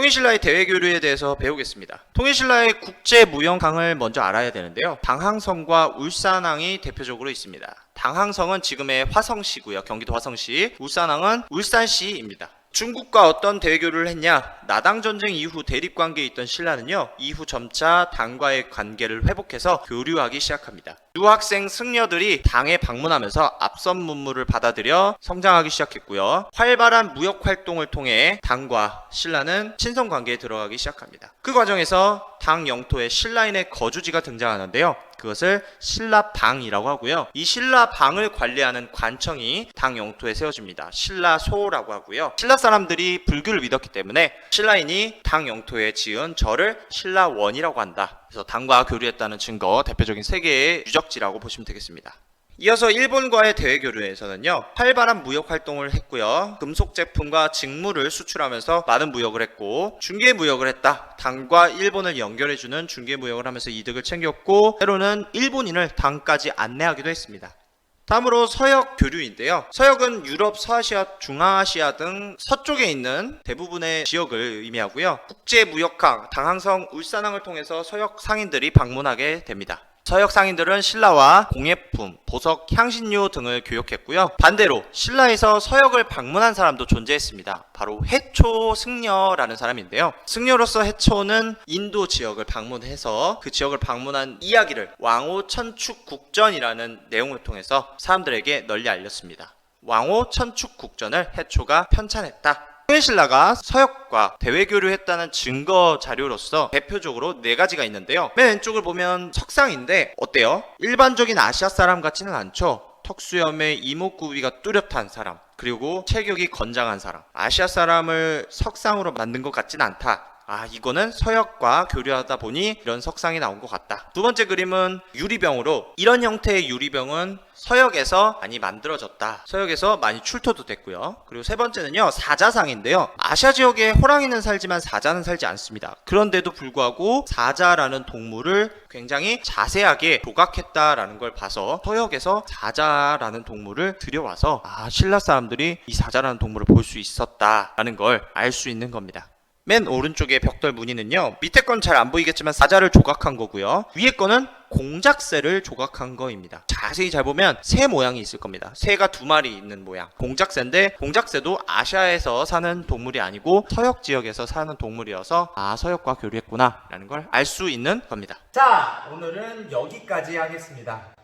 통일신라의 대외교류에 대해서 배우겠습니다. 통일신라의 국제무역항을 먼저 알아야 되는데요. 당항성과 울산항이 대표적으로 있습니다. 당항성은 지금의 화성시고요. 경기도 화성시. 울산항은 울산시입니다. 중국과 어떤 대외교류를 했냐? 나당 전쟁 이후 대립 관계에 있던 신라는요. 이후 점차 당과의 관계를 회복해서 교류하기 시작합니다. 유학생 승려들이 당에 방문하면서 앞선 문물을 받아들여 성장하기 시작했고요. 활발한 무역 활동을 통해 당과 신라는 친선 관계에 들어가기 시작합니다. 그 과정에서 당 영토에 신라인의 거주지가 등장하는데요. 그것을 신라방이라고 하고요. 이 신라방을 관리하는 관청이 당 영토에 세워집니다. 신라소라고 하고요. 신라 사람들이 불교를 믿었기 때문에 신라인이 당 영토에 지은 절을 신라원이라고 한다. 그래서 당과 교류했다는 증거, 대표적인 세 개의 유적지라고 보시면 되겠습니다. 이어서 일본과의 대외 교류에서는요 활발한 무역 활동을 했고요 금속 제품과 직물을 수출하면서 많은 무역을 했고 중개 무역을 했다 당과 일본을 연결해주는 중개 무역을 하면서 이득을 챙겼고 때로는 일본인을 당까지 안내하기도 했습니다. 다음으로 서역 교류인데요. 서역은 유럽, 서아시아, 중앙아시아 등 서쪽에 있는 대부분의 지역을 의미하고요. 국제무역항, 당항성, 울산항을 통해서 서역 상인들이 방문하게 됩니다. 서역 상인들은 신라와 공예품, 보석, 향신료 등을 교역했고요. 반대로 신라에서 서역을 방문한 사람도 존재했습니다. 바로 해초 승려라는 사람인데요. 승려로서 해초는 인도 지역을 방문해서 그 지역을 방문한 이야기를 왕호 천축 국전이라는 내용을 통해서 사람들에게 널리 알렸습니다. 왕호 천축 국전을 해초가 편찬했다. 통일신라가 서역과 대외교류했다는 증거 자료로서 대표적으로 네 가지가 있는데요. 맨 왼쪽을 보면 석상인데 어때요? 일반적인 아시아 사람 같지는 않죠. 턱수염에 이목구비가 뚜렷한 사람 그리고 체격이 건장한 사람 아시아 사람을 석상으로 만든 것 같진 않다. 아, 이거는 서역과 교류하다 보니 이런 석상이 나온 것 같다. 두 번째 그림은 유리병으로 이런 형태의 유리병은 서역에서 많이 만들어졌다. 서역에서 많이 출토도 됐고요. 그리고 세 번째는요, 사자상인데요. 아시아 지역에 호랑이는 살지만 사자는 살지 않습니다. 그런데도 불구하고 사자라는 동물을 굉장히 자세하게 조각했다라는 걸 봐서 서역에서 사자라는 동물을 들여와서 아, 신라 사람들이 이 사자라는 동물을 볼 수 있었다라는 걸 알 수 있는 겁니다. 맨 오른쪽의 벽돌 무늬는요 밑에 건 잘 안 보이겠지만 사자를 조각한 거고요. 위에 거는 공작새를 조각한 거입니다. 자세히 잘 보면 새 모양이 있을 겁니다. 새가 두 마리 있는 모양. 공작새인데 공작새도 아시아에서 사는 동물이 아니고 서역 지역에서 사는 동물이어서 아 서역과 교류했구나 라는 걸 알 수 있는 겁니다. 자, 오늘은 여기까지 하겠습니다.